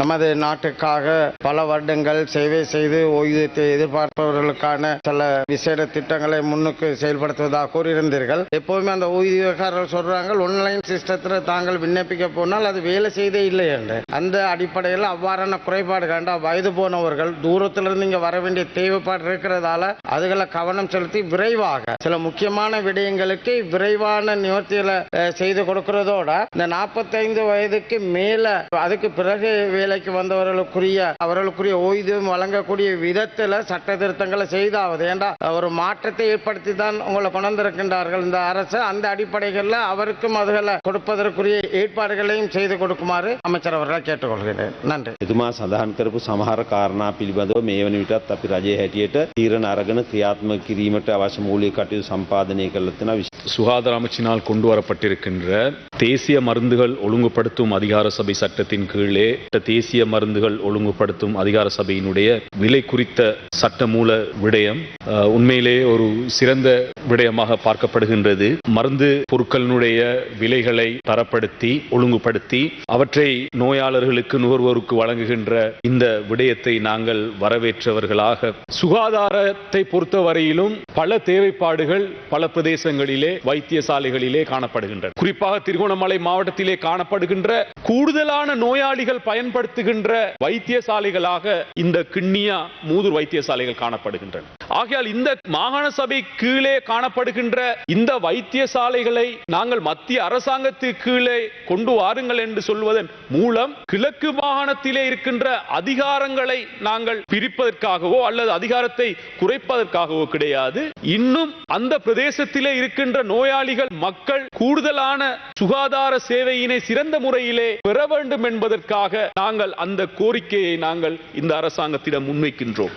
நமது நாட்டுக்காக பல வருடங்கள் சேவை செய்து ஓய்வூதியத்தை எதிர்பார்ப்பவர்களுக்கான சில விசேட திட்டங்களை முன்னுக்கு செயல்படுத்துவதாக கூறியிருந்தீர்கள். எப்போதுமே அந்த ஓய்வூதியக்காரர்கள் சொல்றாங்க ஒன்லைன் சிஸ்டத்தில் தாங்கள் விண்ணப்பிக்க போனால் அது வேலை செய்தே இல்லை என்று. அந்த அடிப்படையில் அவ்வாறான குறைபாடு கண்டா வயது போனவர்கள் தூரத்திலிருந்து இங்கே வர வேண்டிய தேவைப்பாடு இருக்கிறதால அதுகளை கவனம் செலுத்தி விரைவாக சில முக்கியமான விடயங்களுக்கு விரைவான நிவர்த்திகளை செய்து கொடுக்கிறதோட இந்த நாற்பத்தைந்து வயதுக்கு மேல அதுக்கு பிறகு வேலைக்கு வந்தவர்களுக்குரிய அவர்களுக்குரிய ஓய்வூதியம் வழங்கக்கூடிய விதத்தில் சட்ட திருத்தங்களை செய்தாவது ஏண்டா ஒரு மாற்றத்தை ஏற்படுத்தி தான் உங்களை கொண்டிருக்கின்றார்கள் இந்த அரசு அந்த அடிப்படைகளில் அவருக்கும் அதுகளை கொடுப்பதற்குரிய ஏற்பாடுகளையும் செய்து கொடுக்குமாறு அமைச்சர் அவர்களை கேட்டுக்கொள்கிறேன் நன்றி එතුමා සඳහන් කරපු සමහර කාරණා පිළිබඳව මේ වන විටත් අපි රජය හැටියට තීරණ අරගෙන ක්‍රියාත්මක කිරීමට අවශ්‍ය මූලික කටයුතු සම්පාදනය කරලා තියෙනවා. சுகாதார அமைச்சினால் கொண்டு வரப்பட்டிருக்கின்ற தேசிய மருந்துகள் ஒழுங்குபடுத்தும் அதிகார சபை சட்டத்தின் கீழே தேசிய மருந்துகள் ஒழுங்குபடுத்தும் அதிகார சபையினுடைய விலை குறித்த சட்டமூல விடயம் உண்மையிலேயே உண்மையிலே ஒரு சிறந்த விடயமாக பார்க்கப்படுகின்றது. மருந்து பொருட்களினுடைய விலைகளை தரப்படுத்தி ஒழுங்குபடுத்தி அவற்றை நோயாளர்களுக்கு நுகர்வோருக்கு வழங்குகின்ற இந்த விடயத்தை நாங்கள் வரவேற்றவர்களாக. சுகாதாரத்தை பொறுத்தவரையிலும் பல தேவைப்பாடுகள் பல பிரதேசங்களிலே வைத்தியசாலைகளிலே காணப்படுகின்றன. குறிப்பாக திருகோணமலை மாவட்டத்திலே காணப்படுகின்ற கூடுதலான நோயாளிகள் பயன்படுத்துகின்ற வைத்தியசாலைகளாக இந்த கிண்ணியா மூதூர் வைத்தியசாலைகள் காணப்படுகின்றன. ஆகையால் இந்த மாகாண சபை கீழே காணப்படுகின்ற இந்த வைத்தியசாலைகளை நாங்கள் மத்திய அரசாங்கத்துக்கு கீழே கொண்டு வாருங்கள் என்று சொல்வதன் மூலம் கிழக்கு மாகாணத்திலே இருக்கின்ற அதிகாரங்களை நாங்கள் பிரிப்பதற்காகவோ அல்லது அதிகாரத்தை குறைப்பதற்காகவோ கிடையாது. இன்னும் அந்த பிரதேசத்திலே இருக்கின்ற நோயாளிகள் மக்கள் கூடுதலான சுகாதார சேவையினை சிறந்த முறையிலே பெற வேண்டும் என்பதற்காக நாங்கள் அந்த கோரிக்கையை நாங்கள் இந்த அரசாங்கத்திடம் முன்வைக்கின்றோம்.